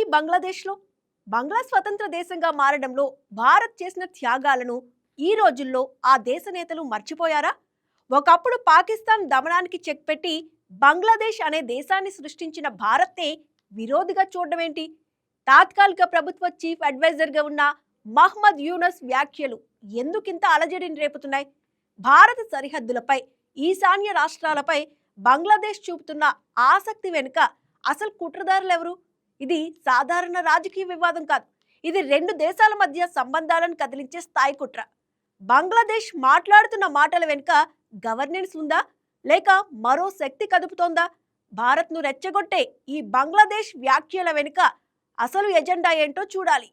ఏమవుతోంది బంగ్లాదేశ్లో? బంగ్లా స్వతంత్ర దేశంగా మారడంలో భారత్ చేసిన త్యాగాలను ఈ రోజుల్లో ఆ దేశ నేతలు మర్చిపోయారా? ఒకప్పుడు పాకిస్తాన్ దమనానికి చెక్ పెట్టి బంగ్లాదేశ్ అనే దేశాన్ని సృష్టించిన భారత్నే విరోధిగా చూడడమేంటి? తాత్కాలిక ప్రభుత్వ చీఫ్ అడ్వైజర్గా ఉన్న మహ్మద్ యూనస్ వ్యాఖ్యలు ఎందుకింత అలజడిని రేపుతున్నాయి? భారత సరిహద్దులపై ఈశాన్య రాష్ట్రాలపై బంగ్లాదేశ్ చూపుతున్న ఆసక్తి వెనుక అసలు కుట్రదారులెవరు? ఇది సాధారణ రాజకీయ వివాదం కాదు. ఇది రెండు దేశాల మధ్య సంబంధాలను కదిలించే స్థాయి కుట్ర. బంగ్లాదేశ్ మాట్లాడుతున్న మాటల వెనుక గవర్నెన్స్ ఉందా? లేక మరో శక్తి కదుపుతోందా? భారత్ను రెచ్చగొట్టే ఈ బంగ్లాదేశ్ వ్యాఖ్యల వెనుక అసలు ఎజెండా ఏంటో చూడాలి.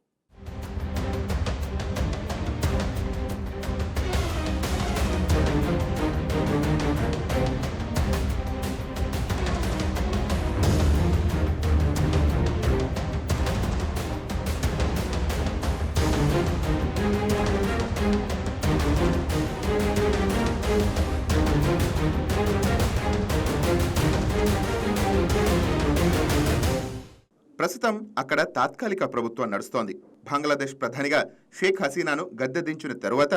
ప్రస్తుతం అక్కడ తాత్కాలిక ప్రభుత్వం నడుస్తోంది. బంగ్లాదేశ్ ప్రధానిగా షేక్ హసీనాను గద్దె దించిన తరువాత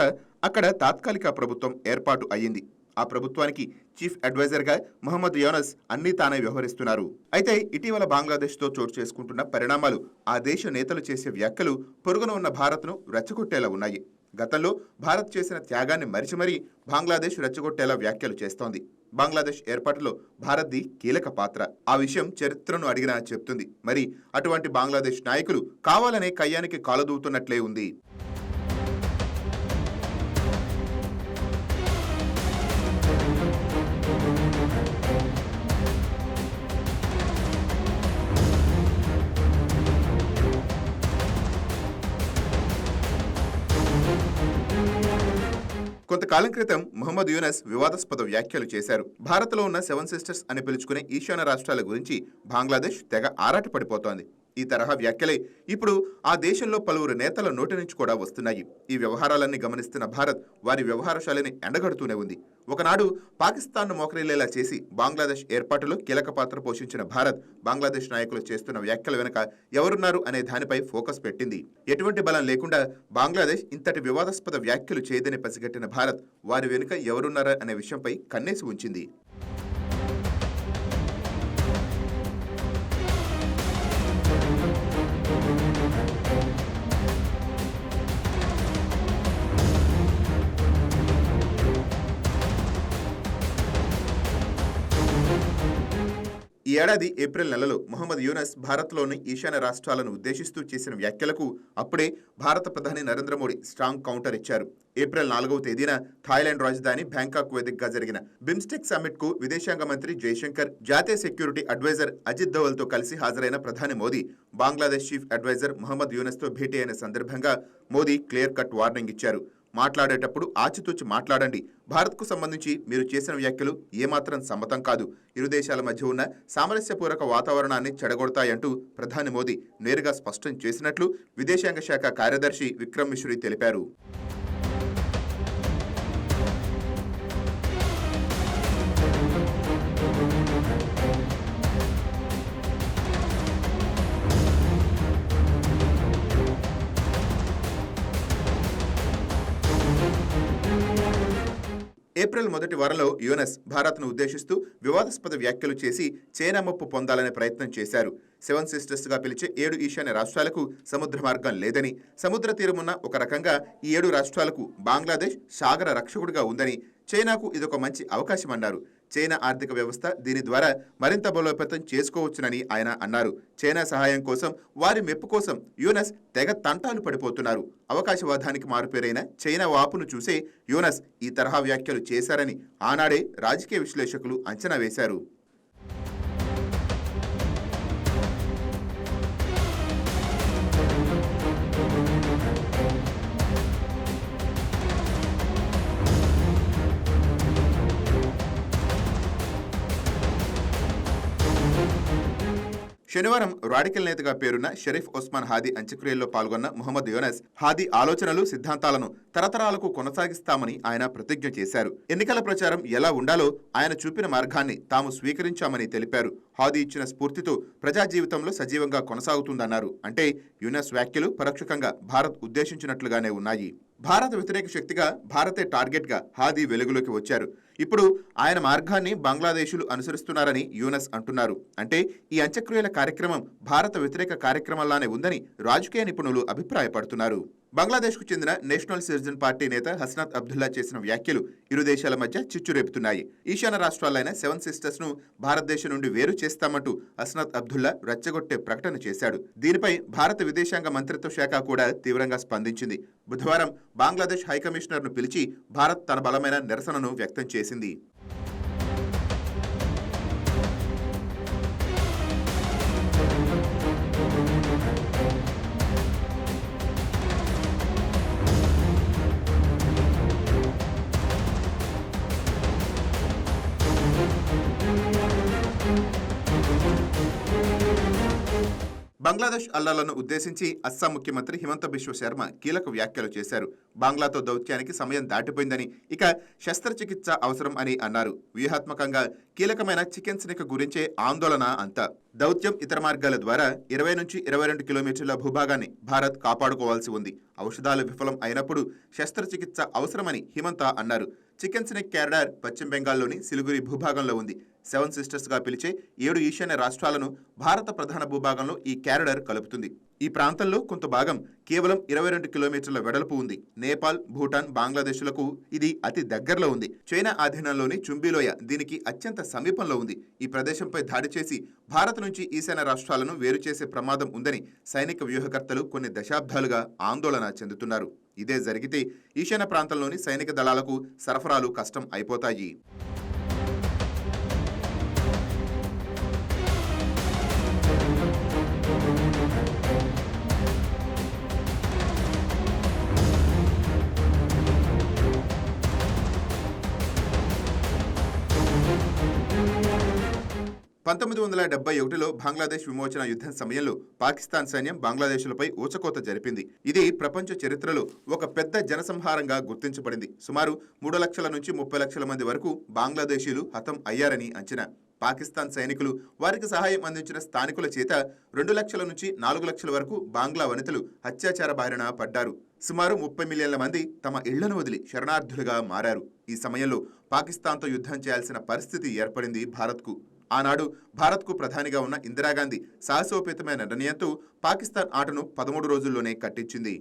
అక్కడ తాత్కాలిక ప్రభుత్వం ఏర్పాటు అయ్యింది. ఆ ప్రభుత్వానికి చీఫ్ అడ్వైజర్గా మహమ్మద్ యోనస్ అన్ని తానే వ్యవహరిస్తున్నారు. అయితే ఇటీవల బంగ్లాదేశ్తో చోటు చేసుకుంటున్న పరిణామాలు ఆ దేశ నేతలు చేసే వ్యాఖ్యలు పొరుగున ఉన్న భారత్ను రెచ్చగొట్టేలా ఉన్నాయి. గతంలో భారత్ చేసిన త్యాగాన్ని మరిచి మరీ బంగ్లాదేశ్ రెచ్చగొట్టేలా వ్యాఖ్యలు చేస్తోంది. బంగ్లాదేశ్ ఏర్పాటులో భారత్ది కీలక పాత్ర. ఆ విషయం చరిత్రను అడిగినా చెప్తుంది. మరి అటువంటి బంగ్లాదేశ్ నాయకులు కావాలనే కయ్యానికి కాలదూతున్నట్లే ఉంది. కొంతకాలం క్రితం మహమ్మద్ యూనస్ వివాదాస్పద వ్యాఖ్యలు చేశారు. భారత్లో ఉన్న సెవెన్ సిస్టర్స్ అని పిలుచుకునే ఈశాన్య రాష్ట్రాల గురించి బంగ్లాదేశ్ తెగ ఆరాటపడిపోతోంది. ఈ తరహా వ్యాఖ్యలే ఇప్పుడు ఆ దేశంలో పలువురు నేతల నోటి నుంచి కూడా వస్తున్నాయి. ఈ వ్యవహారాలన్నీ గమనిస్తున్న భారత్ వారి వ్యవహారశాలని ఎండగడుతూనే ఉంది. ఒకనాడు పాకిస్తాన్ను మోకరిల్లేలా చేసి బంగ్లాదేశ్ ఏర్పాటులో కీలక పాత్ర పోషించిన భారత్ బంగ్లాదేశ్ నాయకులు చేస్తున్న వ్యాఖ్యల వెనుక ఎవరున్నారు అనే దానిపై ఫోకస్ పెట్టింది. ఎటువంటి బలం లేకుండా బంగ్లాదేశ్ ఇంతటి వివాదాస్పద వ్యాఖ్యలు చేయదని పసిగట్టిన భారత్ వారి వెనుక ఎవరున్నారా అనే విషయంపై కన్నేసి ఉంచింది. ఏడాది ఏప్రిల్ నెలలో మొహమ్మద్ యూనస్ భారత్లోని ఈశాన్య రాష్ట్రాలను ఉద్దేశిస్తూ చేసిన వ్యాఖ్యలకు అప్పుడే భారత ప్రధాని నరేంద్ర మోడీ స్ట్రాంగ్ కౌంటర్ ఇచ్చారు. ఏప్రిల్ నాలుగవ తేదీన థాయిలాండ్ రాజధాని బ్యాంకాక్ వేదికగా జరిగిన బిమ్స్టెక్ సమ్మిట్కు విదేశాంగ మంత్రి జయశంకర్ జాతీయ సెక్యూరిటీ అడ్వైజర్ అజిత్ దోవల్తో కలిసి హాజరైన ప్రధాని మోదీ బంగ్లాదేశ్ చీఫ్ అడ్వైజర్ మహమ్మద్ యూనస్తో భేటీ అయిన సందర్భంగా మోదీ క్లియర్ కట్ వార్నింగ్ ఇచ్చారు. మాట్లాడేటప్పుడు ఆచితూచి మాట్లాడండి. భారత్కు సంబంధించి మీరు చేసిన వ్యాఖ్యలు ఏమాత్రం సమ్మతం కాదు. ఇరు దేశాల మధ్య ఉన్న సామరస్యపూర్వక వాతావరణాన్ని చెడగొడతాయంటూ ప్రధాని మోదీ నేరుగా స్పష్టం చేసినట్లు విదేశాంగ శాఖ కార్యదర్శి విక్రమ్ మిశ్రీ తెలిపారు. ఏప్రిల్ మొదటి వారంలో యూనస్ భారత్ను ఉద్దేశిస్తూ వివాదాస్పద వ్యాఖ్యలు చేసి చైనా ముప్పు పొందాలనే ప్రయత్నం చేశారు. సెవెన్ సిస్టర్స్గా పిలిచే ఏడు ఈశాన్య రాష్ట్రాలకు సముద్ర మార్గం లేదని సముద్ర తీరమున్న ఒక రకంగా ఈ ఏడు రాష్ట్రాలకు బంగ్లాదేశ్ సాగర రక్షకుడిగా ఉందని చైనాకు ఇదొక మంచి అవకాశం అన్నారు చైనా ఆర్థిక వ్యవస్థ దీని ద్వారా మరింత బలోపేతం చేసుకోవచ్చునని ఆయన అన్నారు. చైనా సహాయం కోసం వారి మెప్పు కోసం యూనస్ తెగ తంటాలు పడిపోతున్నారు. అవకాశవాదానికి మారుపేరైన చైనా వాపును చూసే యూనస్ ఈ తరహా వ్యాఖ్యలు చేశారని ఆనాడే రాజకీయ విశ్లేషకులు అంచనా వేశారు. శనివారం రాడికల్ నేతగా పేరున్న షరీఫ్ ఒస్మాన్ హాదీ అంత్యక్రియల్లో పాల్గొన్న ముహమ్మద్ యోనస్ హాదీ ఆలోచనలు సిద్ధాంతాలను తరతరాలకు కొనసాగిస్తామని ఆయన ప్రతిజ్ఞ చేశారు. ఎన్నికల ప్రచారం ఎలా ఉండాలో ఆయన చూపిన మార్గాన్ని తాము స్వీకరించామని తెలిపారు. హాదీ ఇచ్చిన స్ఫూర్తితో ప్రజా జీవితంలో సజీవంగా కొనసాగుతుందన్నారు. అంటే యునెస్ వ్యాఖ్యలు పరోక్షకంగా భారత్ ఉద్దేశించినట్లుగానే ఉన్నాయి. భారత వ్యతిరేక శక్తిగా భారతే టార్గెట్గా హాదీ వెలుగులోకి వచ్చారు. ఇప్పుడు ఆయన మార్గాన్ని బంగ్లాదేశులు అనుసరిస్తున్నారని యూనస్ అంటున్నారు. అంటే ఈ అంత్యక్రియల కార్యక్రమం భారత వ్యతిరేక కార్యక్రమంలానే ఉందని రాజకీయ నిపుణులు అభిప్రాయపడుతున్నారు. బంగ్లాదేశ్కు చెందిన నేషనల్ సిటిజన్ పార్టీ నేత హస్నాత్ అబ్దుల్లా చేసిన వ్యాఖ్యలు ఇరు దేశాల మధ్య చిచ్చు రేపుతున్నాయి ఈశాన్య రాష్ట్రాలైన సెవెన్ సిస్టర్స్ను భారతదేశం నుండి వేరు చేస్తామంటూ హస్నాత్ అబ్దుల్లా రెచ్చగొట్టే ప్రకటన చేశాడు. దీనిపై భారత విదేశాంగ మంత్రిత్వ శాఖ కూడా తీవ్రంగా స్పందించింది. బుధవారం బంగ్లాదేశ్ హైకమిషనర్ను పిలిచి భారత్ తన బలమైన నిరసనను వ్యక్తం చేసింది. బంగ్లాదేశ్ అల్లాలను ఉద్దేశించి అస్సాం ముఖ్యమంత్రి హిమంత బిశ్వ శర్మ కీలక వ్యాఖ్యలు చేశారు. బంగ్లాతో దౌత్యానికి సమయం దాటిపోయిందని ఇక శస్త్రచికిత్స అవసరం అని అన్నారు. వ్యూహాత్మకంగా కీలకమైన చికెన్ స్నిక గురించే ఆందోళన అంతా. దౌత్యం ఇతర మార్గాల ద్వారా ఇరవై నుంచి ఇరవై రెండు కిలోమీటర్ల భూభాగాన్ని భారత్ కాపాడుకోవాల్సి ఉంది. ఔషధాలు విఫలం అయినప్పుడు శస్త్రచికిత్స అవసరమని హిమంత అన్నారు. చికెన్ స్నేక్ క్యారిడార్ పశ్చిమ బెంగాల్లోని సిలిగురి భూభాగంలో ఉంది. సెవెన్ సిస్టర్స్గా పిలిచే ఏడు ఈశాన్య రాష్ట్రాలను భారత ప్రధాన భూభాగంలో ఈ క్యారిడార్ కలుపుతుంది. ఈ ప్రాంతంలో కొంత భాగం కేవలం ఇరవై రెండు కిలోమీటర్ల వెడల్పు ఉంది. నేపాల్ భూటాన్ బంగ్లాదేశ్లకు ఇది అతి దగ్గరలో ఉంది. చైనా ఆధీనంలోని చుంబీలోయ దీనికి అత్యంత సమీపంలో ఉంది. ఈ ప్రదేశంపై దాడి చేసి భారత్ నుంచి ఈశాన్య రాష్ట్రాలను వేరు చేసే ప్రమాదం ఉందని సైనిక వ్యూహకర్తలు కొన్ని దశాబ్దాలుగా ఆందోళన చెందుతున్నారు. ఇదే జరిగితే ఈశాన్య ప్రాంతంలోని సైనిక దళాలకు సరఫరాలు కష్టం అయిపోతాయి. పంతొమ్మిది వందల డెబ్బై ఒకటిలో బంగ్లాదేశ్ విమోచన యుద్ధం సమయంలో పాకిస్తాన్ సైన్యం బంగ్లాదేశ్లపై ఊచకోత జరిపింది. ఇది ప్రపంచ చరిత్రలో ఒక పెద్ద జనసంహారంగా గుర్తించబడింది. సుమారు మూడు లక్షల నుంచి ముప్పై లక్షల మంది వరకు బంగ్లాదేశీలు హతం అయ్యారని అంచనా. పాకిస్తాన్ సైనికులు వారికి సహాయం అందించిన స్థానికుల చేత రెండు లక్షల నుంచి నాలుగు లక్షల వరకు బాంగ్లా వనితలు అత్యాచార బారిన పడ్డారు. సుమారు ముప్పై మిలియన్ల మంది తమ ఇళ్ళను వదిలి శరణార్థులుగా మారారు. ఈ సమయంలో పాకిస్తాన్తో యుద్ధం చేయాల్సిన పరిస్థితి ఏర్పడింది భారత్కు. ఆనాడు భారత్కు ప్రధానిగా ఉన్న ఇందిరాగాంధీ సాహసోపేతమైన నిర్ణయంతో పాకిస్తాన్ ఆటను పదమూడు రోజుల్లోనే కట్టించింది.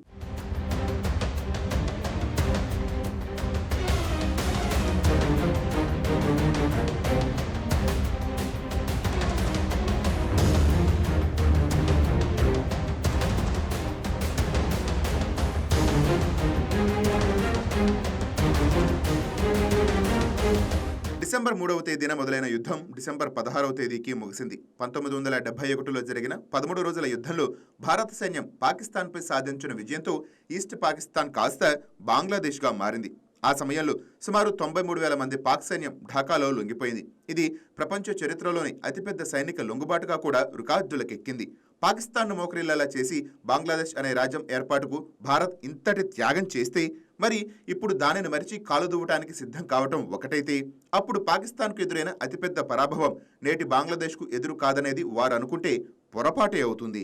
డిసెంబర్ మూడవ తేదీన మొదలైన యుద్ధం డిసెంబర్ పదహారవ తేదీకి ముగిసింది. పంతొమ్మిది వందల డెబ్బై ఒకటిలో జరిగిన పదమూడు రోజుల యుద్ధంలో భారత సైన్యం పాకిస్తాన్పై సాధించిన విజయంతో ఈస్ట్ పాకిస్తాన్ కాస్త బంగ్లాదేశ్గా మారింది. ఆ సమయంలో సుమారు తొంభై మూడు వేల మంది పాక్ సైన్యం ఢాకాలో లొంగిపోయింది. ఇది ప్రపంచ చరిత్రలోని అతిపెద్ద సైనిక లొంగుబాటుగా కూడా రుకార్దులకెక్కింది పాకిస్తాన్ను మోకరిల్లేలా చేసి బంగ్లాదేశ్ అనే రాజ్యం ఏర్పాటుకు భారత్ ఇంతటి త్యాగం చేస్తే మరి ఇప్పుడు దానిని మరిచి కాలు దువ్వటానికి సిద్ధం కావటం ఒకటైతే అప్పుడు పాకిస్తాన్కు ఎదురైన అతిపెద్ద పరాభవం నేటి బంగ్లాదేశ్కు ఎదురు కాదనేది వారు అనుకుంటే పొరపాటే అవుతుంది.